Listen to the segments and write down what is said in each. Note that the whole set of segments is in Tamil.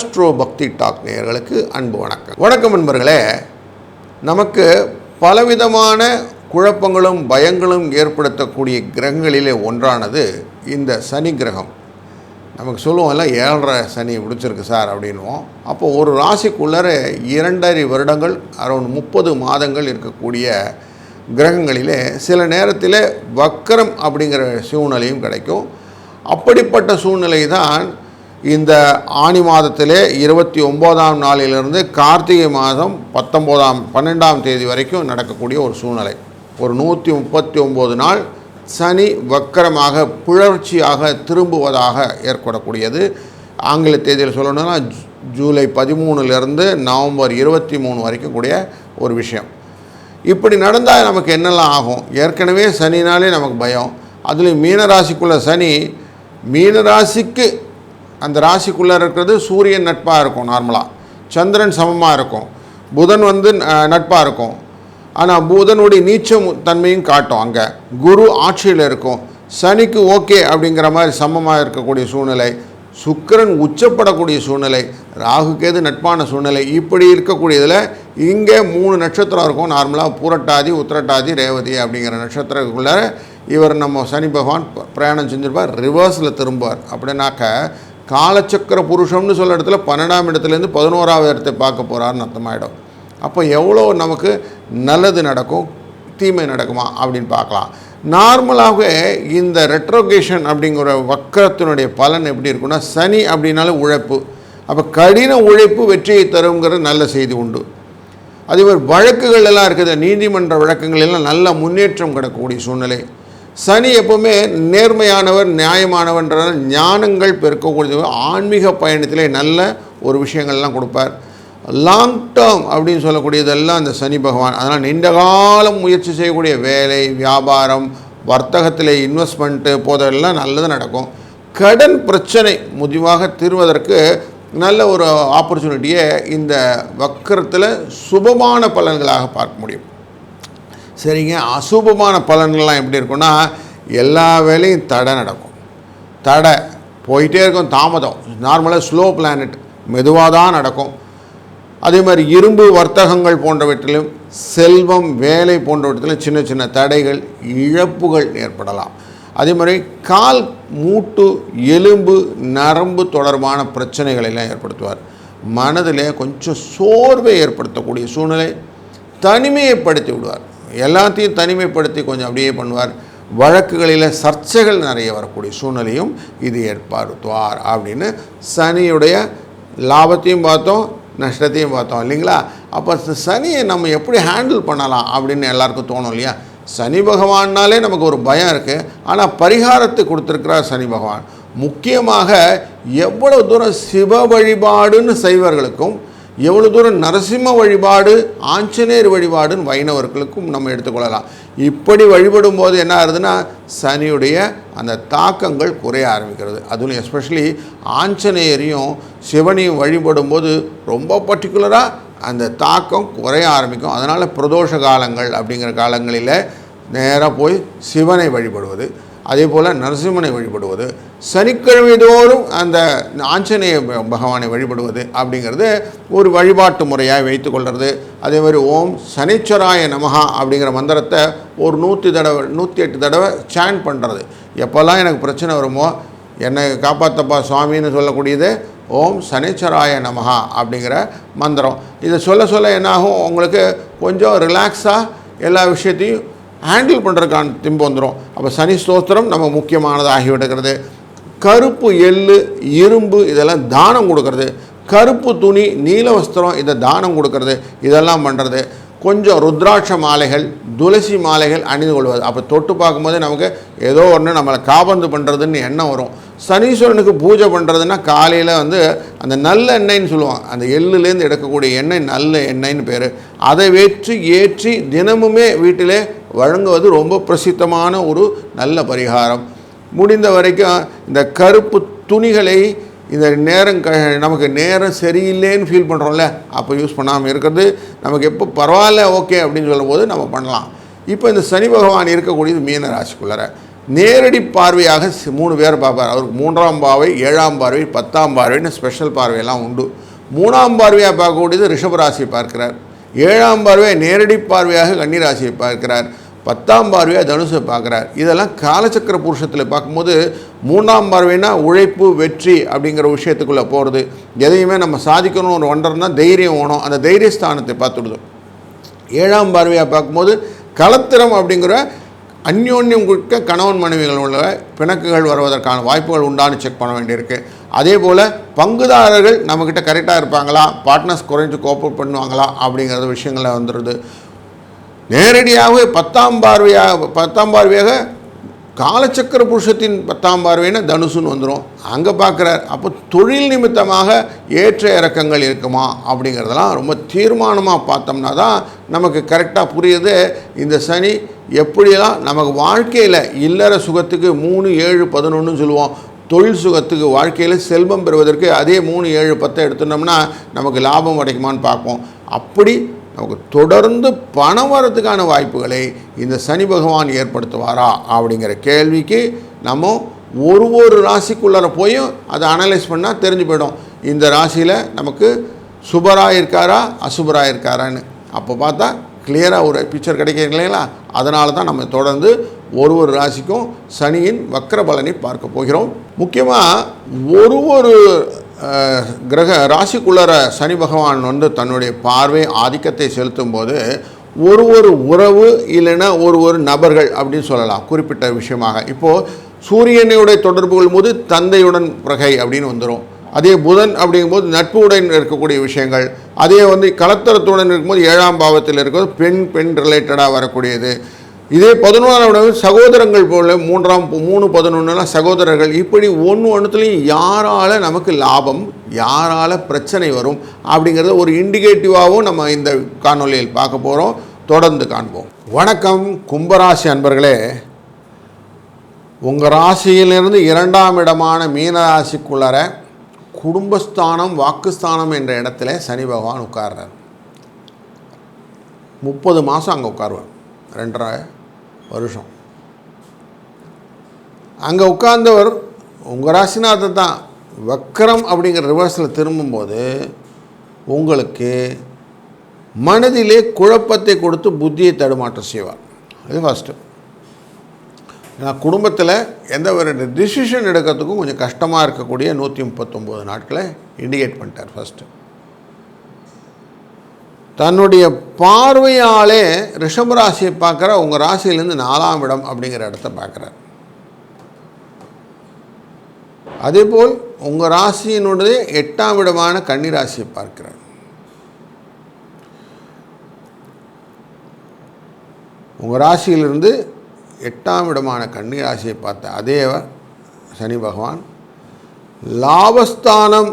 ஆஸ்ட்ரோ பக்தி டாக் நேயர்களுக்கு அன்பு வணக்கம். வணக்கம் நண்பர்களே. நமக்கு பலவிதமான குழப்பங்களும் பயங்களும் ஏற்படுத்தக்கூடிய கிரகங்களிலே ஒன்றானது இந்த சனி கிரகம். நமக்கு சொல்லுவோம்ல ஏழரை சனி பிடிச்சிருக்கு சார் அப்படின்வோம் அப்போ ஒரு ராசிக்குள்ளே இரண்டரை வருடங்கள் அரௌண்ட் முப்பது மாதங்கள் இருக்கக்கூடிய கிரகங்களிலே சில நேரத்தில் வக்கரம் அப்படிங்கிற சூழ்நிலையும் கிடைக்கும். அப்படிப்பட்ட சூழ்நிலை தான் இந்த ஆணி மாதத்திலே இருபத்தி ஒம்போதாம் நாளிலிருந்து கார்த்திகை மாதம் பத்தொம்போதாம் பன்னெண்டாம் தேதி வரைக்கும் நடக்கக்கூடிய ஒரு சூழ்நிலை. ஒரு நூற்றி முப்பத்தி ஒம்பது நாள் சனி வக்கரமாக புழற்சியாக திரும்புவதாக ஏற்படக்கூடியது. ஆங்கில தேதியில் சொல்லணும்னா ஜூ- ஜூலை பதிமூணுலேருந்து நவம்பர் இருபத்தி மூணு வரைக்கும் கூடிய ஒரு விஷயம். இப்படி நடந்தால் நமக்கு என்னெல்லாம் ஆகும்? ஏற்கனவே சனினாலே நமக்கு பயம். அதுலேயும் மீனராசிக்குள்ள சனி மீனராசிக்கு அந்த ராசிக்குள்ளே இருக்கிறது சூரியன் நட்பாக இருக்கும் நார்மலாக சந்திரன் சமமாக இருக்கும். புதன் வந்து நட்பாக இருக்கும். ஆனால் புதனுடைய நீச்சம் தன்மையும் காட்டும் அங்கே. குரு ஆட்சியில் இருக்கும். சனிக்கு ஓகே அப்படிங்கிற மாதிரி சமமாக இருக்கக்கூடிய சூழ்நிலை. சுக்கிரன் உச்சப்படக்கூடிய சூழ்நிலை. ராகு நட்பான சூழ்நிலை. இப்படி இருக்கக்கூடியதில் இங்கே மூணு நட்சத்திரம் இருக்கும். நார்மலாக பூரட்டாதி உத்திரட்டாதி ரேவதி அப்படிங்கிற நட்சத்திரத்துக்குள்ளே இவர் நம்ம சனி பகவான் பிரயாணம் செஞ்சிருப்பார். ரிவர்ஸில் திரும்புவார். அப்படின்னாக்க காலச்சக்கர புருஷம்னு சொல்ல இடத்துல பன்னெண்டாம் இடத்துலேருந்து பதினோராவது இடத்தை பார்க்க போகிறாருன்னு அர்த்தமாயிடும். அப்போ எவ்வளோ நமக்கு நல்லது நடக்கும் தீமை நடக்குமா அப்படின்னு பார்க்கலாம். நார்மலாகவே இந்த ரெட்ரோகேஷன் அப்படிங்கிற வக்கரத்தினுடைய பலன் எப்படி இருக்குன்னா சனி அப்படின்னாலே உழைப்பு. அப்போ கடின உழைப்பு வெற்றியை தருங்கிற நல்ல செய்தி உண்டு. அதே மாதிரி வழக்குகள் எல்லாம் இருக்குது நீதிமன்ற வழக்குகள் எல்லாம் நல்ல முன்னேற்றம் கிடக்கக்கூடிய சூழ்நிலை. சனி எப்பவுமே நேர்மையானவர் நியாயமானவன்றால் ஞானங்கள் பெருக்கக்கூடிய ஆன்மீக பயணத்திலே நல்ல ஒரு விஷயங்கள்லாம் கொடுப்பார். லாங் டேர்ம் அப்படின்னு சொல்லக்கூடியதெல்லாம் அந்த சனி பகவான். அதனால் நீண்ட காலம் முயற்சி செய்யக்கூடிய வேலை வியாபாரம் வர்த்தகத்தில் இன்வெஸ்ட்மெண்ட்டு போதெல்லாம் நல்லது நடக்கும். கடன் பிரச்சனை முடிவாக தீர்வதற்கு நல்ல ஒரு ஆப்பர்ச்சுனிட்டியை இந்த வக்கரத்தில் சுபமான பலன்களாக பார்க்க முடியும். சரிங்க அசுபமான பலன்கள்லாம் எப்படி இருக்கும்னா எல்லா வேலையும் தடை நடக்கும். தடை போயிட்டே இருக்கும் தாமதம். நார்மலாக ஸ்லோ பிளானட் மெதுவாக தான் நடக்கும். அதே மாதிரி இரும்பு வர்த்தகங்கள் போன்றவற்றிலும் செல்வம் வேலை போன்றவற்றிலும் சின்ன சின்ன தடைகள் இழப்புகள் ஏற்படலாம். அதே மாதிரி கால் மூட்டு எலும்பு நரம்பு தொடர்பான பிரச்சனைகளை எல்லாம் ஏற்படுத்துவார். மனதில் கொஞ்சம் சோர்வை ஏற்படுத்தக்கூடிய சூழ்நிலை தனிமையைப்படுத்தி விடுவார். எல்லாத்தையும் தனிமைப்படுத்தி கொஞ்சம் அப்படியே பண்ணுவார். வழக்குகளில் சர்ச்சைகள் நிறைய வரக்கூடிய சூழ்நிலையும் இது ஏற்படுத்துவார் அப்படின்னு சனியுடைய லாபத்தையும் பார்த்தோம் நஷ்டத்தையும் பார்த்தோம் இல்லைங்களா? அப்போ சனியை நம்ம எப்படி ஹேண்டில் பண்ணலாம் அப்படின்னு எல்லாருக்கும் தோணும் இல்லையா? சனி பகவான்னாலே நமக்கு ஒரு பயம் இருக்குது ஆனால் பரிகாரத்தை கொடுத்துருக்கிறார் சனி பகவான். முக்கியமாக எவ்வளவு தூரம் சிவ வழிபாடுன்னு செய்வர்களுக்கும் எவ்வளோ தூரம் நரசிம்ம வழிபாடு ஆஞ்சநேயர் வழிபாடுன்னு வைணவர்களுக்கும் நம்ம எடுத்துக்கொள்ளலாம். இப்படி வழிபடும் போது என்ன ஆகுதுன்னா சனியுடைய அந்த தாக்கங்கள் குறைய ஆரம்பிக்கிறது. அதுவும் எஸ்பெஷலி ஆஞ்சநேயரையும் சிவனையும் வழிபடும் போது ரொம்ப பர்டிகுலராக அந்த தாக்கம் குறைய ஆரம்பிக்கும். அதனால் பிரதோஷ காலங்கள் அப்படிங்கிற காலங்களில் நேராக போய் சிவனை வழிபடுவது அதே போல் நரசிம்மனை வழிபடுவது சனிக்கிழமை தோறும் அந்த ஆஞ்சநேய பகவானை வழிபடுவது அப்படிங்கிறது ஒரு வழிபாட்டு முறையாக வைத்துக்கொள்கிறது அதே மாதிரி ஓம் சனிச்சராய நமகா அப்படிங்கிற மந்திரத்தை ஒரு நூற்றி தடவை நூற்றி எட்டு தடவை சேன் பண்ணுறது எப்போல்லாம் எனக்கு பிரச்சனை வருமோ என்னை காப்பாத்தப்பா சுவாமின்னு சொல்லக்கூடியது ஓம் சனிச்சராய நமகா அப்படிங்கிற மந்திரம். இதை சொல்ல சொல்ல என்னாகும்? உங்களுக்கு கொஞ்சம் ரிலாக்ஸாக எல்லா விஷயத்தையும் ஹேண்டில் பண்ணுறதுக்கான திம்பு வந்துடும் அப்போ சனி ஸ்தோத்திரம் நம்ம முக்கியமானதாகிவிடுகிறது கருப்பு எள்ளு இரும்பு இதெல்லாம் தானம் கொடுக்கறது. கருப்பு துணி நீல வஸ்திரம் இதை தானம் கொடுக்கறது. இதெல்லாம் பண்ணுறது கொஞ்சம் ருத்ராட்ச மாலைகள் துளசி மாலைகள் அணிந்து கொள்வது. அப்போ தொட்டு பார்க்கும்போது நமக்கு ஏதோ ஒன்று நம்மளை காபந்து பண்ணுறதுன்னு எண்ணம் வரும். சனீஸ்வரனுக்கு பூஜை பண்ணுறதுன்னா காலையில் வந்து அந்த நல்ல எண்ணெய்ன்னு சொல்லுவாங்க. அந்த எள்ளுலேருந்து எடுக்கக்கூடிய எண்ணெய் நல்ல எண்ணெய்ன்னு பேர். அதை வெற்றி ஏற்றி தினமுமே வீட்டிலே வழங்குவது ரொம்ப பிரசித்தமான ஒரு நல்ல பரிகாரம். முடிந்த வரைக்கும் இந்த கருப்பு துணிகளை இந்த நேரம் க நமக்கு நேரம் சரியில்லைன்னு ஃபீல் பண்ணுறோம்ல அப்போ யூஸ் பண்ணாமல் இருக்கிறது நமக்கு எப்போ பரவாயில்ல ஓகே அப்படின்னு சொல்லும்போது நம்ம பண்ணலாம். இப்போ இந்த சனி பகவான் இருக்கக்கூடியது மீன ராசிக்குள்ளார. நேரடி பார்வையாக மூணு பேர் பார்ப்பார். அவருக்கு மூன்றாம் பார்வை ஏழாம் பார்வை பத்தாம் பார்வைன்னு ஸ்பெஷல் பார்வையெல்லாம் உண்டு. மூணாம் பார்வையாக பார்க்கக்கூடியது ரிஷபராசியை பார்க்கிறார். ஏழாம் பார்வையை நேரடி பார்வையாக கன்னிராசியை பார்க்கிறார். பத்தாம் பார்வையாக தனுசை பார்க்குறார். இதெல்லாம் காலச்சக்கர புருஷத்தில் பார்க்கும்போது மூணாம் பார்வைனா உழைப்பு வெற்றி அப்படிங்கிற விஷயத்துக்குள்ளே போகிறது எதையுமே நம்ம சாதிக்கணும் ஒரு ஒன்றர்னா தைரியம் வேணும் அந்த தைரிய ஸ்தானத்தை பார்த்துடுது. ஏழாம் பார்வையாக பார்க்கும்போது கலத்திரம் அப்படிங்கிற அந்யோன்யம் கொடுக்க கணவன் மனைவிகள் உள்ள பிணக்குகள் வருவதற்கான வாய்ப்புகள் உண்டான்னு செக் பண்ண வேண்டியிருக்கு. அதே போல் பங்குதாரர்கள் நம்மக்கிட்ட கரெக்டாக இருப்பாங்களா? பார்ட்னர்ஸ் குறைஞ்சு கோப்பர் பண்ணுவாங்களா? அப்படிங்கிறது விஷயங்களில் வந்துடுது நேரடியாகவே பத்தாம் பார்வையாக பத்தாம் பார்வையாக காலச்சக்கர புருஷத்தின் பத்தாம் பார்வைன்னா தனுசுன்னு வந்துடும் அங்கே பார்க்குறார் அப்போ தொழில் நிமித்தமாக ஏற்ற இறக்கங்கள் இருக்குமா? அப்படிங்கிறதெல்லாம் ரொம்ப தீர்மானமாக பார்த்தோம்னா தான் நமக்கு கரெக்டாக புரியுது. இந்த சனி எப்படியெல்லாம் நமக்கு வாழ்க்கையில் இல்லற சுகத்துக்கு மூணு ஏழு பதினொன்று சொல்லுவோம். தொழில் சுகத்துக்கு வாழ்க்கையில் செல்வம் பெறுவதற்கு அதே மூணு ஏழு பத்தை எடுத்துட்டோம்னா நமக்கு லாபம் கிடைக்குமான்னு பார்ப்போம். அப்படி நமக்கு தொடர்ந்து பணம் வரதுக்கான வாய்ப்புகளை இந்த சனி பகவான் ஏற்படுத்துவாரா அப்படிங்கிற கேள்விக்கு நம்ம ஒரு ஒரு ராசிக்குள்ளார போயும் அதை அனலைஸ் பண்ணால் தெரிஞ்சு போயிடும். இந்த ராசியில் நமக்கு சுபராக இருக்காரா அசுபராக இருக்காரான்னு. அப்போ பார்த்தா கிளியராக ஒரு பிக்சர் கிடைக்கும் இல்லைங்களா? அதனால தான் நம்ம தொடர்ந்து ஒரு ஒரு ராசிக்கும் சனியின் வக்கர பலனை பார்க்க போகிறோம். முக்கியமாக ஒரு ஒரு கிரக ராசிக்குள்ளர சனி பகவான் வந்து தன்னுடைய பார்வை ஆதிக்கத்தை செலுத்தும் போது ஒரு ஒரு உறவு இல்லைன்னா ஒரு ஒரு நபர்கள் அப்படின்னு சொல்லலாம். குறிப்பிட்ட விஷயமாக. இப்போது சூரியனுடைய தொடர்பு கொள்ளும்போது தந்தையுடன் பிரகை அப்படின்னு வந்துடும் அதே புதன் அப்படிங்கும்போது நட்பு உடன் இருக்கக்கூடிய விஷயங்கள். அதே வந்து கலத்தரத்துடன் இருக்கும்போது ஏழாம் பாவத்தில் இருக்கிறது பெண் பெண் ரிலேட்டடாக வரக்கூடியது. இதே பதினோராம் இடம் சகோதரங்கள் போல மூன்றாம் மூணு பதினொன்றுலாம் சகோதரர்கள். இப்படி ஒன்று ஒன்றுத்துலேயும் யாரால் நமக்கு லாபம் யாரால் பிரச்சனை வரும் அப்படிங்கிறத ஒரு இண்டிகேட்டிவாகவும் நம்ம இந்த காணொலியில் பார்க்க போகிறோம் தொடர்ந்து காண்போம். வணக்கம் கும்பராசி அன்பர்களே. உங்கள் ராசியிலிருந்து இரண்டாம் இடமான மீனராசிக்குள்ளார குடும்பஸ்தானம் வாக்குஸ்தானம் என்ற இடத்துல சனி பகவான் உட்கார்றார். முப்பது மாதம் அங்கே உட்காருவார். ரெண்டரை வருஷம். அங்கே உட்கார்ந்தவர் உங்கள் ராசிநாதர் தான். வக்கரம் அப்படிங்கிற ரிவர்ஸில் திரும்பும்போது உங்களுக்கு மனதிலே குழப்பத்தை கொடுத்து புத்தியை தடுமாற்றம் செய்வார். அது ஃபஸ்ட்டு ஏன்னா குடும்பத்தில் எந்த ஒரு டிசிஷன் எடுக்கிறதுக்கும் கொஞ்சம் கஷ்டமாக இருக்கக்கூடிய நூற்றி முப்பத்தொம்போது நாட்களை இண்டிகேட் பண்ணிட்டார் ஃபஸ்ட்டு தன்னுடைய பார்வையாலே ரிஷப ராசியை பார்க்குற உங்கள் ராசியிலேருந்து நாலாம் இடம் அப்படிங்கிற இடத்த பார்க்குறார். அதேபோல் உங்கள் ராசியினுடைய எட்டாம் இடமான கன்னி ராசியை பார்க்கிறார். உங்கள் ராசியிலிருந்து எட்டாம் இடமான கன்னி ராசியை பார்த்த அதே சனி பகவான் லாபஸ்தானம்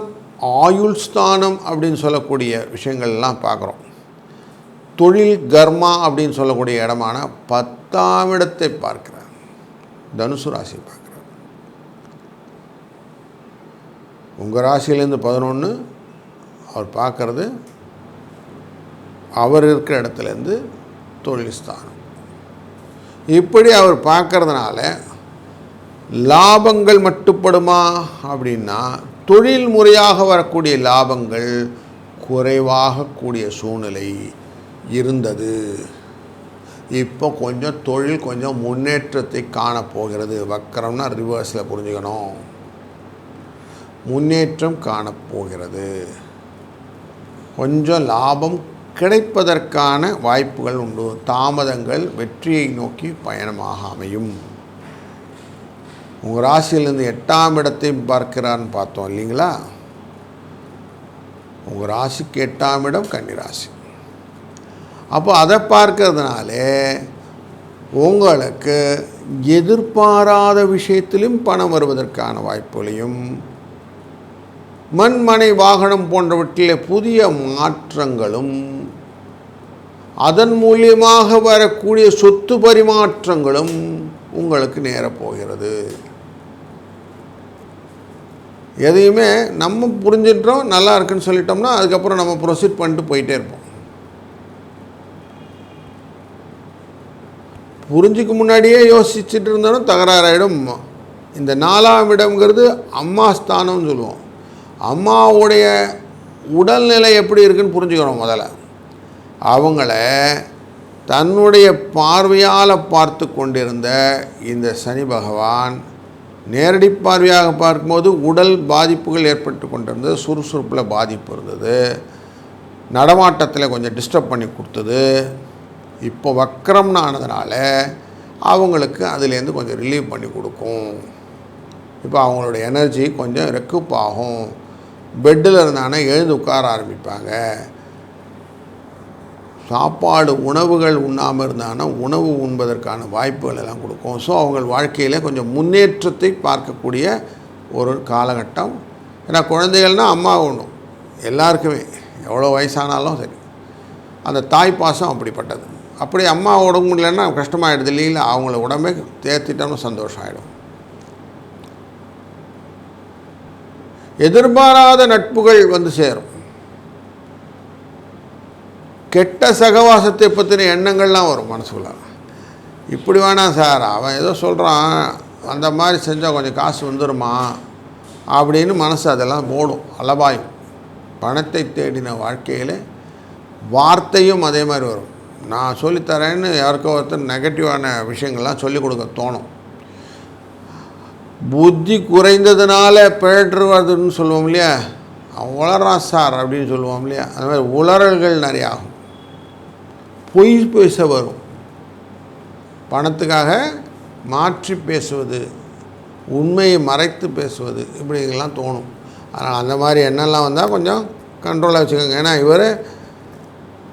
ஆயுள் ஸ்தானம் அப்படின்னு சொல்லக்கூடிய விஷயங்கள்லாம் பார்க்குறோம். தொழில் கர்மா அப்படின்னு சொல்லக்கூடிய இடமான பத்தாம் இடத்தை பார்க்கிறார். தனுசு ராசியை பார்க்குறார். உங்கள் ராசியிலேருந்து பதினொன்று அவர் பார்க்கறது அவர் இருக்கிற இடத்துலேருந்து தொழில் ஸ்தானம். இப்படி அவர் பார்க்கறதுனால லாபங்கள் மட்டுப்படுமா அப்படின்னா தொழில் முறையாக வரக்கூடிய லாபங்கள் குறைவாக கூடிய சூழ்நிலை. இருந்தது. இப்போ கொஞ்சம் தொழில் கொஞ்சம் முன்னேற்றத்தை காணப்போகிறது வக்கரம்னா ரிவர்ஸில் புரிஞ்சுக்கணும். முன்னேற்றம் காணப்போகிறது கொஞ்சம் லாபம் கிடைப்பதற்கான வாய்ப்புகள் உண்டு. தாமதங்கள் வெற்றியை நோக்கி பயணமாக அமையும். உங்கள் ராசியிலேருந்து எட்டாம் இடத்தை பார்க்கிறான்னு பார்த்தோம் இல்லைங்களா? உங்கள் ராசிக்கு எட்டாம் இடம் கன்னிராசி. அப்போ அதை பார்க்கறதுனாலே உங்களுக்கு எதிர்பாராத விஷயத்திலும் பணம் வருவதற்கான வாய்ப்புகளையும் மண்மனை வாகனம் போன்றவற்றில் புதிய மாற்றங்களும் அதன் மூலியமாக வரக்கூடிய சொத்து பரிமாற்றங்களும் உங்களுக்கு நேரப்போகிறது எதையுமே நம்ம புரிஞ்சிட்டோம் நல்லா இருக்குன்னு சொல்லிட்டோம்னா அதுக்கப்புறம் நம்ம ப்ரொசீட் பண்ணிட்டு போயிட்டே இருப்போம். புரிஞ்சுக்கு முன்னாடியே யோசிச்சுட்டு இருந்தாலும் தகராறாயிடும். இந்த நாலாம் இடம்ங்கிறது அம்மா ஸ்தானம்னு சொல்லுவோம். அம்மாவுடைய உடல்நிலை எப்படி இருக்குன்னு புரிஞ்சுக்கிறோம் முதல்ல. அவங்கள தன்னுடைய பார்வையால் பார்த்து கொண்டிருந்த இந்த சனி பகவான் நேரடி பார்வையாக பார்க்கும்போது உடல் பாதிப்புகள் ஏற்பட்டு கொண்டிருந்தது சுறுசுறுப்பில் பாதிப்பு இருந்தது நடமாட்டத்தில் கொஞ்சம் டிஸ்டர்ப் பண்ணி கொடுத்தது இப்போ வக்கரம்னு ஆனதுனால அவங்களுக்கு அதுலேருந்து கொஞ்சம் ரிலீவ் பண்ணி கொடுக்கும். இப்போ அவங்களோட எனர்ஜி கொஞ்சம் ரெக்குப் ஆகும் பெட்டில் இருந்தாங்கன்னா எழுந்து உட்கார ஆரம்பிப்பாங்க. சாப்பாடு உணவுகள் உண்ணாமல் இருந்தாங்கன்னா உணவு உண்பதற்கான வாய்ப்புகள் எல்லாம் கொடுக்கும். ஸோ அவங்க வாழ்க்கையில் கொஞ்சம் முன்னேற்றத்தை பார்க்கக்கூடிய ஒரு காலகட்டம். ஏன்னா குழந்தைகள்னால் அம்மா ஒன்றும் எல்லாருக்குமே. எவ்வளோ வயசானாலும் சரி. அந்த தாய் பாசம் அப்படிப்பட்டது. அப்படி அம்மா உடம்பு முடியலன்னா கஷ்டமாயிடுது. இல்லைங்களா அவங்கள உடம்பே தேர்த்திட்டோம்னு சந்தோஷம் ஆகிடும் எதிர்பாராத நட்புகள் வந்து சேரும். கெட்ட சகவாசத்தை பற்றின எண்ணங்கள்லாம் வரும் மனசுக்குள்ள. இப்படி வேணாம் சார் அவன் ஏதோ சொல்கிறான் அந்த மாதிரி செஞ்சால் கொஞ்சம் காசு வந்துடுமா அப்படின்னு மனசு அதெல்லாம் ஓடும் அலபாயும். பணத்தை தேடின வாழ்க்கையில் வார்த்தையும் அதே மாதிரி வரும். நான் சொல்லித்தரேன்னு யாருக்கோ ஒருத்தர் நெகட்டிவான விஷயங்கள்லாம் சொல்லிக் கொடுக்க தோணும். புத்தி குறைந்ததுனால பிழற்று வருதுன்னு சொல்லுவோம் இல்லையா? அவன் உளறான் சார் அப்படின்னு சொல்லுவோம் இல்லையா? அந்த மாதிரி உளறல்கள் நிறைய ஆகும் பொய் பேச வரும். பணத்துக்காக மாற்றி பேசுவது உண்மையை மறைத்து பேசுவது இப்படிங்கெல்லாம் தோணும். அதனால் அந்த மாதிரி எண்ணெல்லாம் வந்தால் கொஞ்சம் கண்ட்ரோலாக வச்சுக்கோங்க. ஏன்னா இவர்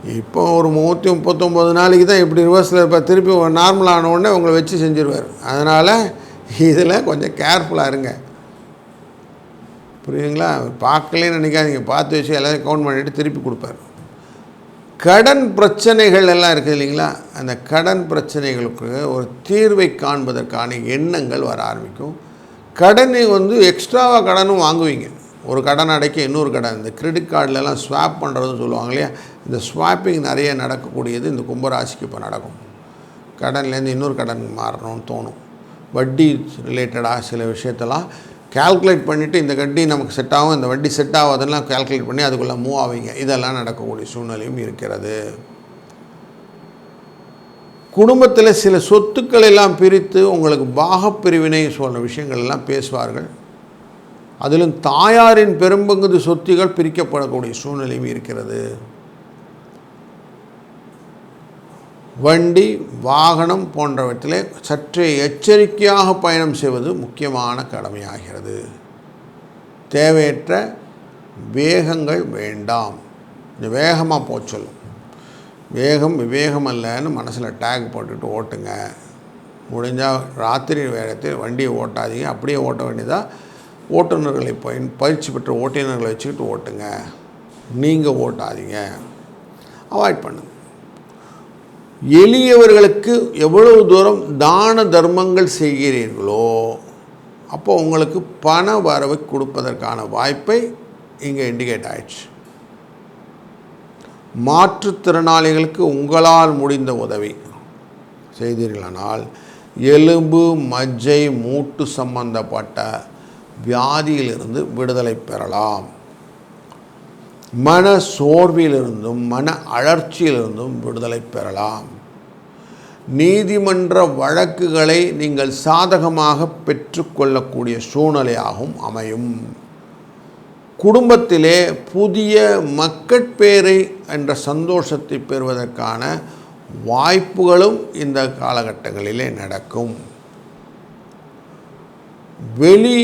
இப்போ ஒரு நூற்றி முப்பத்தொம்போது நாளைக்கு தான் இப்படி ரிவர்ஸில் இருப்பார் திருப்பி நார்மல் ஆன உடனே உங்களை வச்சு செஞ்சுருவார். அதனால் இதில் கொஞ்சம் கேர்ஃபுல்லாக இருங்க. புரியுதுங்களா? பார்க்கலேன்னு நினைக்காதீங்க. பார்த்து வச்சு எல்லாத்தையும் கவுண்ட் பண்ணிவிட்டு திருப்பி கொடுப்பார். கடன் பிரச்சனைகள் எல்லாம் இருக்குது இல்லைங்களா? அந்த கடன் பிரச்சனைகளுக்கு ஒரு தீர்வை காண்பதற்கான எண்ணங்கள் வர ஆரம்பிக்கும். கடனை வந்து எக்ஸ்ட்ராவாக கடனும் வாங்குவீங்க. ஒரு கடன் அடைக்க இன்னொரு கடன். இந்த கிரெடிட் கார்டிலலாம் ஸ்வாப் பண்ணுறதுன்னு சொல்லுவாங்க இல்லையா? இந்த ஸ்வாப்பிங் நிறைய நடக்கக்கூடியது இந்த கும்பராசிக்கு இப்போ நடக்கும். கடன்லேருந்து இன்னொரு கடன் மாறணும்னு தோணும். வட்டி ரிலேட்டடாக சில விஷயத்தெல்லாம் கால்குலேட் பண்ணிவிட்டு இந்த வட்டி நமக்கு செட் ஆகும் இந்த வட்டி செட் ஆகாதெல்லாம் கால்குலேட் பண்ணி அதுக்குள்ளே மூவ் ஆவீங்க. இதெல்லாம் நடக்கக்கூடிய சூழ்நிலையும் இருக்கிறது. குடும்பத்தில் சில சொத்துக்கள் எல்லாம் பிரித்து உங்களுக்கு பாகப்பிரிவினை சொன்ன விஷயங்கள் எல்லாம் பேசுவார்கள். அதிலும் தாயாரின் பெரும்பங்குது சொத்துகள் பிரிக்கப்படக்கூடிய சூழ்நிலையும் இருக்கிறது. வண்டி வாகனம் போன்றவற்றிலே சற்றே எச்சரிக்கையாக பயணம் செய்வது முக்கியமான கடமையாகிறது. தேவையற்ற வேகங்கள் வேண்டாம். கொஞ்சம் வேகமாக போக சொல்லும். வேகம் விவேகம் அல்லன்னு மனசில் டேக் போட்டுட்டு ஓட்டுங்க. முடிஞ்சால் ராத்திரி வேகத்தில் வண்டியை ஓட்டாதீங்க. அப்படியே ஓட்ட வேண்டியதாக ஓட்டுநர்களை பயன் பயிற்சி பெற்ற ஓட்டுநர்களை வச்சுக்கிட்டு ஓட்டுங்க. நீங்கள் ஓட்டாதீங்க. அவாய்ட் பண்ணுங்க. எளியவர்களுக்கு எவ்வளவு தூரம் தான தர்மங்கள் செய்கிறீர்களோ அப்போ உங்களுக்கு பண வரவை கொடுப்பதற்கான வாய்ப்பை இங்கே இண்டிகேட் ஆயிடுச்சு. மாற்றுத்திறனாளிகளுக்கு உங்களால் முடிந்த உதவி. செய்தீர்களானால் எலும்பு மஜ்ஜை மூட்டு சம்பந்தப்பட்ட வியாதியிலிருந்து விடுதலை பெறலாம். மன சோர்விலிருந்தும் மன அழற்சியிலிருந்தும் விடுதலை பெறலாம். நீதிமன்ற வழக்குகளை நீங்கள் சாதகமாக பெற்றுக்கொள்ளக்கூடிய சூழ்நிலையாகவும் அமையும். குடும்பத்திலே புதிய மக்கட்பேரை என்ற சந்தோஷத்தை பெறுவதற்கான வாய்ப்புகளும் இந்த காலகட்டங்களிலே நடக்கும். வெளி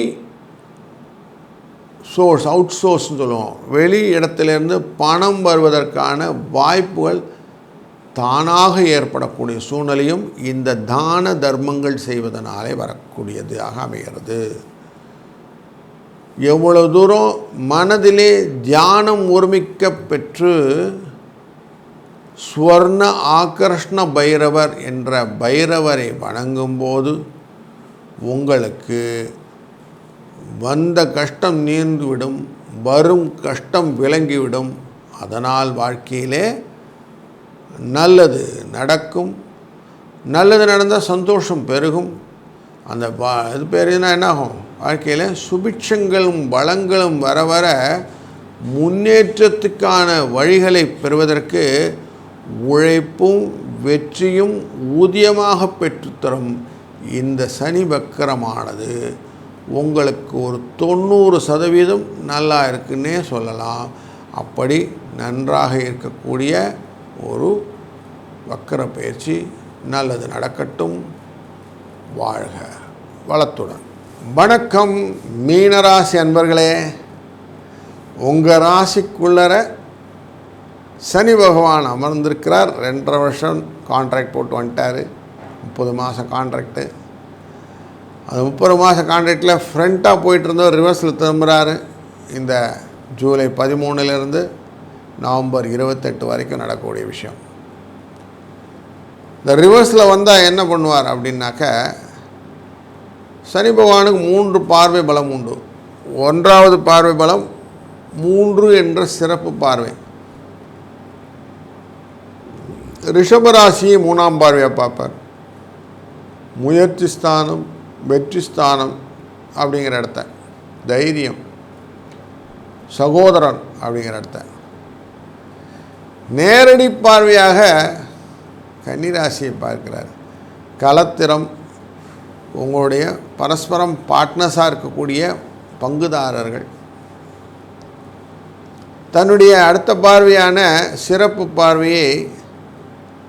சோர்ஸ் அவுட் சோர்ஸ்னு சொல்லுவோம். வெளி இடத்துலேருந்து பணம் வருவதற்கான வாய்ப்புகள் தானாக ஏற்படக்கூடிய சூழ்நிலையும் இந்த தான தர்மங்கள் செய்வதனாலே வரக்கூடியதாக அமைகிறது. எவ்வளவு தூரம் மனதிலே தியானம் ஒருமிக்க பெற்று ஸ்வர்ண ஆகர்ஷ்ண பைரவர் என்ற பைரவரை வணங்கும்போது உங்களுக்கு வந்த கஷ்டம் நீர்ந்துவிடும் வரும் கஷ்டம் விளங்கிவிடும். அதனால் வாழ்க்கையிலே நல்லது நடக்கும். நல்லது நடந்தால் சந்தோஷம் பெருகும். அந்த வா இது பேர் என்ன என்ன ஆகும் வாழ்க்கையில் சுபிட்சங்களும் வளங்களும் வர வர முன்னேற்றத்துக்கான வழிகளை பெறுவதற்கு உழைப்பும் வெற்றியும் ஊதியமாக பெற்றுத்தரும் இந்த சனி வக்கரமானது. உங்களுக்கு ஒரு தொண்ணூறு சதவீதம் நல்லா இருக்குன்னே சொல்லலாம். அப்படி நன்றாக இருக்கக்கூடிய ஒரு வக்கர பயிற்சி நல்லது நடக்கட்டும். வாழ்க வளத்துடன். வணக்கம் மீனராசி அன்பர்களே. உங்கள் ராசிக்குள்ளர சனி பகவான் அமர்ந்திருக்கிறார். ரெண்டரை வருஷம் கான்ட்ராக்ட் போட்டு வந்துட்டார். முப்பது மாதம் கான்ட்ராக்டு அது முப்பது மாதம் கான்ட்ராக்டில் ஃப்ரண்ட்டாக போயிட்டுருந்தோம் ரிவர்ஸில் திரும்புகிறாரு இந்த ஜூலை பதிமூணுலேருந்து நவம்பர் இருபத்தெட்டு வரைக்கும் நடக்கக்கூடிய விஷயம். இந்த ரிவர்ஸில் வந்தால் என்ன பண்ணுவார் அப்படின்னாக்க சனி பகவானுக்கு மூன்று பார்வை பலம் உண்டு. ஒன்றாவது பார்வை பலம் மூன்று என்ற சிறப்பு பார்வை. ரிஷபராசியை மூணாம் பார்வையாக பார்ப்பார். முயற்சி ஸ்தானம் வெற்றி ஸ்தானம் அப்படிங்கிற இடத்த. தைரியம். சகோதரன் அப்படிங்கிற இடத்த. நேரடி பார்வையாக கன்னிராசியை பார்க்கிறார். கலத்திரம் உங்களுடைய பரஸ்பரம் பார்ட்னர்ஸாக இருக்கக்கூடிய பங்குதாரர்கள். தன்னுடைய அடுத்த பார்வையான சிறப்பு பார்வையை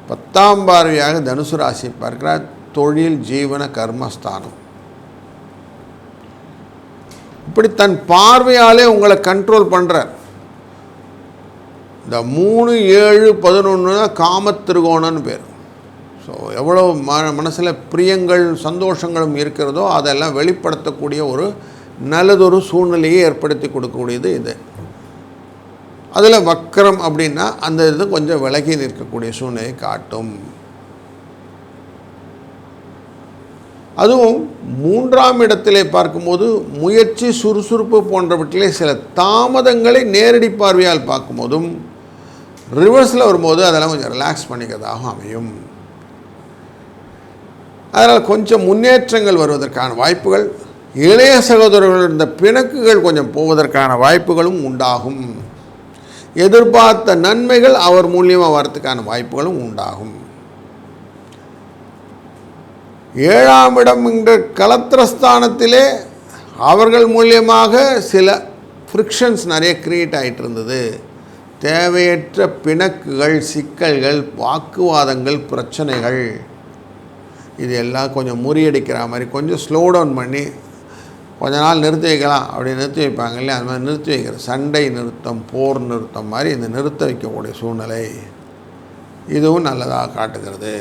பத்தாம் பார்வையாக தனுசு ராசியை பார்க்கிறார். தொழில் ஜீவன கர்மஸ்தானம். இப்படி தன் பார்வையாலே உங்களை கண்ட்ரோல் பண்ணுறார் இந்த மூணு ஏழு பதினொன்று காமத்திருகோணம்னு பேர். ஸோ எவ்வளோ ம மனசில் பிரியங்கள் சந்தோஷங்களும் இருக்கிறதோ அதெல்லாம் வெளிப்படுத்தக்கூடிய ஒரு நல்லதொரு சூழ்நிலையை ஏற்படுத்தி கொடுக்கக்கூடியது இது. அதில் வக்கரம் அப்படின்னா அந்த இது கொஞ்சம் விலகி நிற்கக்கூடிய சூழ்நிலையை காட்டும். அதுவும் மூன்றாம் இடத்திலே பார்க்கும்போது முயற்சி சுறுசுறுப்பு போன்றவற்றிலே சில தாமதங்களை நேரடி பார்வையால் பார்க்கும்போதும் ரிவர்ஸில் வரும்போது அதெல்லாம் கொஞ்சம் ரிலாக்ஸ் பண்ணிக்கிறதாகவும் அமையும். அதனால் கொஞ்சம் முன்னேற்றங்கள் வருவதற்கான வாய்ப்புகள் இளைய சகோதரர்கள் இருந்த பிணக்குகள் கொஞ்சம் போவதற்கான வாய்ப்புகளும் உண்டாகும். எதிர்பார்த்த நன்மைகள் அவர் மூலியமாக வரத்துக்கான வாய்ப்புகளும் உண்டாகும். ஏழாம் இடம் என்ற கலத்திரஸ்தானத்திலே அவர்கள் மூலியமாக சில ஃப்ரிக்ஷன்ஸ் நிறைய க்ரியேட் ஆகிட்டு இருந்தது தேவையற்ற பிணக்குகள் சிக்கல்கள் வாக்குவாதங்கள் பிரச்சனைகள். இது எல்லாம் கொஞ்சம் முறியடிக்கிற மாதிரி கொஞ்சம் ஸ்லோ டவுன் பண்ணி கொஞ்ச நாள் நிறுத்தி வைக்கலாம் அப்படி நிறுத்தி வைப்பாங்க இல்லையா? அது மாதிரி நிறுத்தி வைக்கிற சண்டை நிறுத்தம் போர் நிறுத்தம் மாதிரி இந்த நிறுத்த வைக்கக்கூடிய சூழ்நிலை இதுவும் நல்லதாக காட்டுகிறது.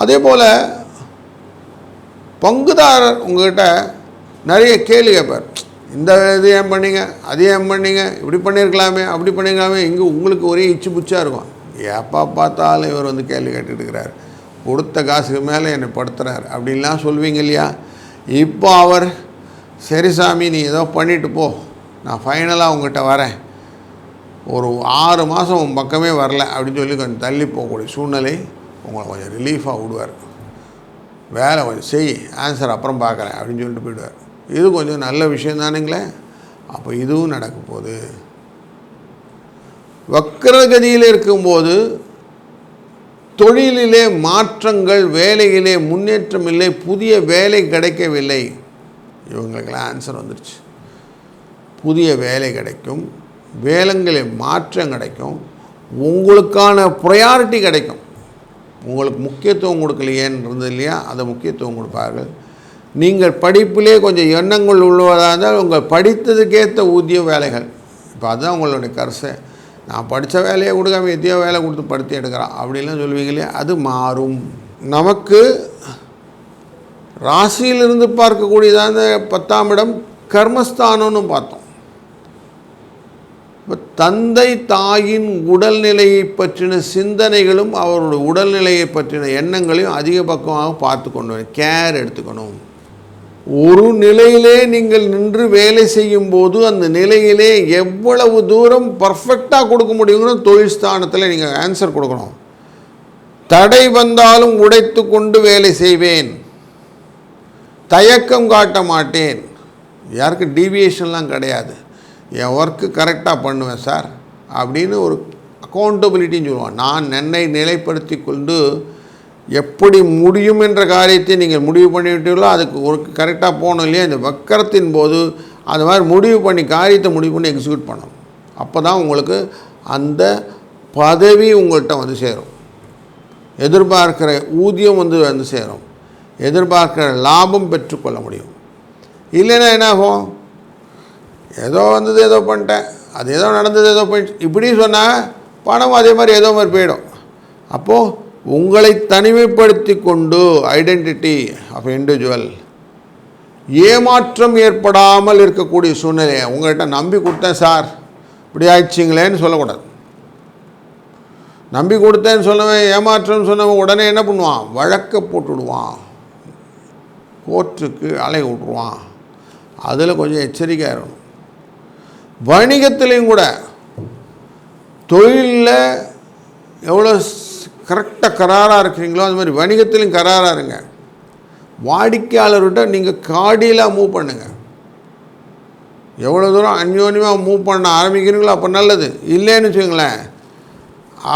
அதே போல் பங்குதாரர் உங்கள்கிட்ட நிறைய கேள்வி கேட்பார். இந்த இது ஏன் பண்ணீங்க? அது ஏன் பண்ணீங்க? இப்படி பண்ணியிருக்கலாமே அப்படி பண்ணியிருக்கலாமே இங்கே உங்களுக்கு ஒரே இச்சு புச்சாக இருக்கும். எப்போ பார்த்தாலும் இவர் வந்து கேள்வி கேட்டுட்டுருக்கிறார் கொடுத்த காசுக்கு மேலே என்னை படுத்துறார். அப்படின்லாம் சொல்வீங்க இல்லையா? இப்போ அவர் சரி சாமி நீ ஏதோ பண்ணிட்டு போ. நான் ஃபைனலாக உங்ககிட்ட வரேன். ஒரு ஆறு மாதம் உன் பக்கமே வரல. அப்படின்னு சொல்லி கொஞ்சம் தள்ளி போகக்கூடிய சூழ்நிலை உங்களை கொஞ்சம் ரிலீஃபாக விடுவார். வேலை கொஞ்சம் செய் ஆன்சர் அப்புறம் பார்க்குறேன் அப்படின்னு சொல்லிட்டு போயிடுவார். இது கொஞ்சம் நல்ல விஷயம் தானுங்களே. அப்போ இதுவும் நடக்க போகுது. வக்கரகதியில் இருக்கும்போது தொழிலிலே மாற்றங்கள் வேலையிலே முன்னேற்றம் இல்லை புதிய வேலை கிடைக்கவில்லை. இவங்களுக்கெல்லாம் ஆன்சர் வந்துடுச்சு புதிய வேலை கிடைக்கும் வேலைங்களில் மாற்றம் கிடைக்கும் உங்களுக்கான ப்ரையாரிட்டி கிடைக்கும். உங்களுக்கு முக்கியத்துவம் கொடுக்கலையேன்னு இருந்தது இல்லையா அதை முக்கியத்துவம் கொடுப்பார்கள். நீங்கள் படிப்பிலே கொஞ்சம் எண்ணங்கள் உள்ளவதாக இருந்தால் உங்கள் படித்ததுக்கேற்ற ஊதிய வேலைகள். இப்போ அதுதான் உங்களுடைய கருசை நான் படித்த வேலையை கொடுக்காம எத்தையோ வேலை கொடுத்து படுத்தி எடுக்கிறான். அப்படின்லாம் சொல்லுவீங்களே அது மாறும். நமக்கு ராசியிலிருந்து பார்க்கக்கூடியதான பத்தாம் இடம் கர்மஸ்தானம்னு பார்த்தோம். இப்போ தந்தை தாயின் உடல்நிலையை பற்றின சிந்தனைகளும் அவருடைய உடல்நிலையை பற்றின எண்ணங்களையும் அதிக பக்கமாக பார்த்து கொண்டு வரணும் கேர் எடுத்துக்கணும். ஒரு நிலையிலே நீங்கள் நின்று வேலை செய்யும் போது அந்த நிலையிலே எவ்வளவு தூரம் பர்ஃபெக்டாக கொடுக்க முடியுங்கிற தொழில் ஸ்தானத்தில் நீங்கள் ஆன்சர் கொடுக்கணும். தடை வந்தாலும் உடைத்து கொண்டு வேலை செய்வேன். தயக்கம் காட்ட மாட்டேன். யாருக்கு டீவியேஷன்லாம் கிடையாது. என் ஒர்க்கு கரெக்டாக பண்ணுவேன் சார் அப்படின்னு ஒரு அக்கௌண்டபிலிட்டின்னு சொல்லுவான் நான் என்னை நிலைப்படுத்தி கொண்டு எப்படி முடியும் என்ற காரியத்தை நீங்கள் முடிவு பண்ணிவிட்டீங்களோ அதுக்கு ஒரு கரெக்டாக போகணும் இல்லையா? இந்த வக்கரத்தின் போது அது மாதிரி முடிவு பண்ணி காரியத்தை முடிவு பண்ணி எக்ஸிக்யூட் பண்ணணும். அப்போ தான் உங்களுக்கு அந்த பதவி உங்கள்கிட்ட வந்து சேரும். எதிர்பார்க்கிற ஊதியம் வந்து வந்து சேரும். எதிர்பார்க்கிற லாபம் பெற்றுக்கொள்ள முடியும். இல்லைன்னா என்னாகும்? ஏதோ வந்தது ஏதோ பண்ணிட்டேன். அது ஏதோ நடந்தது ஏதோ போயிடுச்சு. இப்படி சொன்னால் பணம் அதே மாதிரி ஏதோ மாதிரி போயிடும். அப்போது உங்களை தனிமைப்படுத்தி கொண்டு ஐடென்டிட்டி ஆஃப் இண்டிவிஜுவல் ஏமாற்றம் ஏற்படாமல் இருக்கக்கூடிய சூழ்நிலையை உங்கள்கிட்ட நம்பி கொடுத்தேன் சார். இப்படி ஆயிடுச்சிங்களேன்னு சொல்லக்கூடாது. நம்பி கொடுத்தேன்னு சொன்னவன் ஏமாற்றம்னு சொன்னவன் உடனே என்ன பண்ணுவான்? வழக்க போட்டுடுவான். கோர்ட்டுக்கு அலை விட்ருவான் அதில் கொஞ்சம் எச்சரிக்கையாக இருக்கணும். வணிகத்துலேயும் கூட தொழிலில் எவ்வளோ கரெக்டாக கராராக இருக்கிறீங்களோ அது மாதிரி வணிகத்திலையும் கராராக இருங்க. வாடிக்கையாளர்கிட்ட நீங்கள் காடியெலாம் மூவ் பண்ணுங்கள் எவ்வளோ தூரம் அந்யோன்யமாக மூவ் பண்ண ஆரம்பிக்கிறீங்களோ அப்போ நல்லது. இல்லைன்னு வச்சுங்களேன்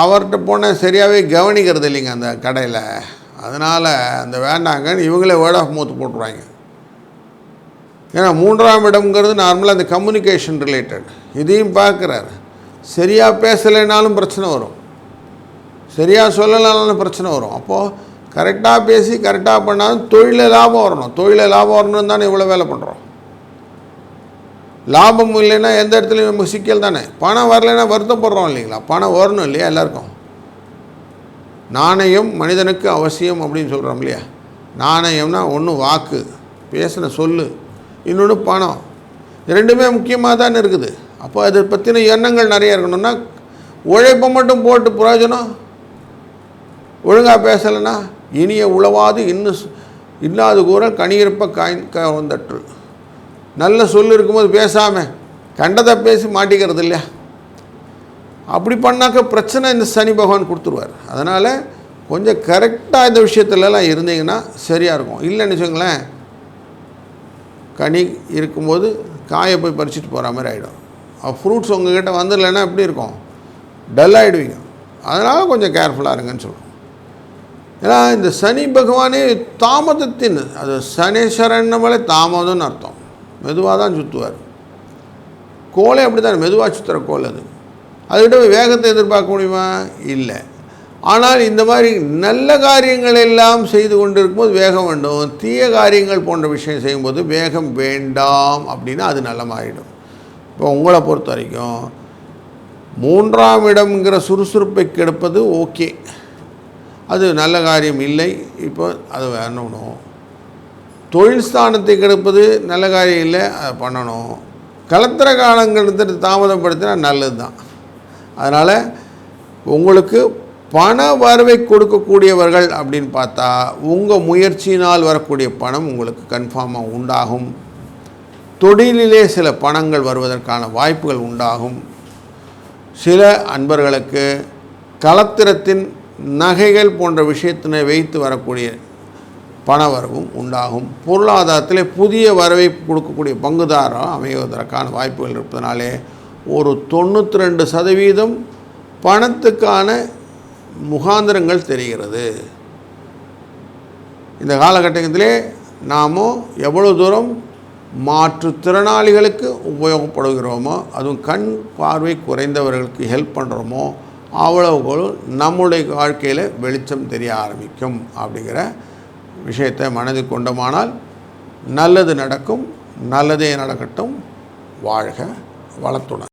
அவர்கிட்ட போனால் சரியாகவே கவனிக்கிறது இல்லைங்க அந்த கடையில். அதனால் அந்த வேண்டாங்கன்னு இவங்களே வேர்ட் ஆஃப் மவுத் போட்டுருவாங்க. ஏன்னா மூன்றாம் இடம்ங்கிறது நார்மலாக அந்த கம்யூனிகேஷன் ரிலேட்டட் இதையும் பார்க்குறாரு. சரியாக பேசலைனாலும் பிரச்சனை வரும். சரியாக சொல்லலைனாலும் பிரச்சனை வரும். அப்போது கரெக்டாக பேசி கரெக்டாக பண்ணாலும் தொழிலில் லாபம் வரணும். தொழிலில் லாபம் வரணும்னு தானே இவ்வளோ வேலை பண்ணுறோம் லாபம் இல்லைன்னா எந்த இடத்துலையும் நமக்கு சிக்கல் தானே. பணம் வரலைன்னா வருத்தப்படுறோம் இல்லைங்களா? பணம் வரணும் இல்லையா எல்லாருக்கும்? நாணயம் மனிதனுக்கு அவசியம் அப்படின்னு சொல்கிறோம் இல்லையா? நாணயம்னா ஒன்று வாக்கு. பேசின சொல்லு. இன்னொன்று பணம். ரெண்டுமே முக்கியமாக தான் இருக்குது. அப்போ அதை பற்றின எண்ணங்கள் நிறைய இருக்கணும்னா உழைப்பை மட்டும் போட்டு பிரயோஜனம் ஒழுங்காக பேசலைன்னா இனிய உழவாது இன்னும் இல்லாத கூற கனியிருப்ப காய் வந்தற்று நல்ல சொல் இருக்கும்போது பேசாமல் கண்டதை பேசி மாட்டிக்கிறது இல்லையா? அப்படி பண்ணாக்க பிரச்சனை இந்த சனி பகவான் கொடுத்துருவார். அதனால் கொஞ்சம் கரெக்டாக இந்த விஷயத்துலலாம் இருந்தீங்கன்னா சரியாக இருக்கும். இல்லைன்னு வச்சுங்களேன் கனி இருக்கும்போது காயை போய் பறிச்சுட்டு போகிற மாதிரி ஆகிடும் ஃப்ரூட்ஸ் உங்ககிட்ட வந்துடலைன்னா எப்படி இருக்கும்? டல் ஆகிடுவீங்க அதனால் கொஞ்சம் கேர்ஃபுல்லாக இருங்கன்னு சொல்லுவோம் ஏன்னா இந்த சனி பகவானே தாமதத்தின் அது சனீஸ்வரன்னமலே தாமதம்னு அர்த்தம். மெதுவாக தான் சுற்றுவார் கோலே அப்படி தான் மெதுவாக சுற்றுற கோல் அது. அதுக்கிட்ட போய் வேகத்தை எதிர்பார்க்க முடியுமா? இல்லை. ஆனால் இந்த மாதிரி நல்ல காரியங்கள் எல்லாம் செய்து கொண்டிருக்கும்போது வேகம் வேண்டும். தீய காரியங்கள் போன்ற விஷயம் செய்யும்போது வேகம் வேண்டாம் அப்படின்னா அது நல்லமாயிடும் இப்போ உங்களை பொறுத்த வரைக்கும் மூன்றாம் இடம்ங்கிற சுறுசுறுப்பை கெடுப்பது ஓகே. அது நல்ல காரியம் இல்லை. இப்போ அது வேணும் தொழில் ஸ்தானத்தை கெடுப்பது நல்ல காரியம் இல்லை. அதை பண்ணணும். கலத்திர காலங்கிறது தாமதப்படுத்தினா நல்லது தான் அதனால் உங்களுக்கு பண வரவை கொடுக்கக்கூடியவர்கள் அப்படின்னு பார்த்தா உங்கள் முயற்சியினால் வரக்கூடிய பணம் உங்களுக்கு கன்ஃபார்மாக உண்டாகும். தொழிலிலே சில பணங்கள் வருவதற்கான வாய்ப்புகள் உண்டாகும். சில அன்பர்களுக்கு கலத்திரத்தின் நகைகள் போன்ற விஷயத்தினை வைத்து வரக்கூடிய பண வரவும் உண்டாகும். பொருளாதாரத்தில் புதிய வரவை கொடுக்கக்கூடிய பங்குதாரம் அமைவதற்கான வாய்ப்புகள் இருப்பதனாலே ஒரு தொண்ணூற்றி ரெண்டு சதவீதம் பணத்துக்கான முகாந்திரங்கள் தெரிகிறது. இந்த காலகட்டத்திலே நாமோ எவ்வளோ தூரம் மாற்றுத்திறனாளிகளுக்கு உபயோகப்படுகிறோமோ அதுவும் கண் பார்வை குறைந்தவர்களுக்கு ஹெல்ப் பண்ணுறோமோ அவ்வளவுகளும் நம்முடைய வாழ்க்கையில் வெளிச்சம் தெரிய ஆரம்பிக்கும் அப்படிங்கிற விஷயத்தை மனதில் கொண்டோமானால் நல்லது நடக்கும் நல்லதே நடக்கட்டும். வாழ்க வளத்துடன்.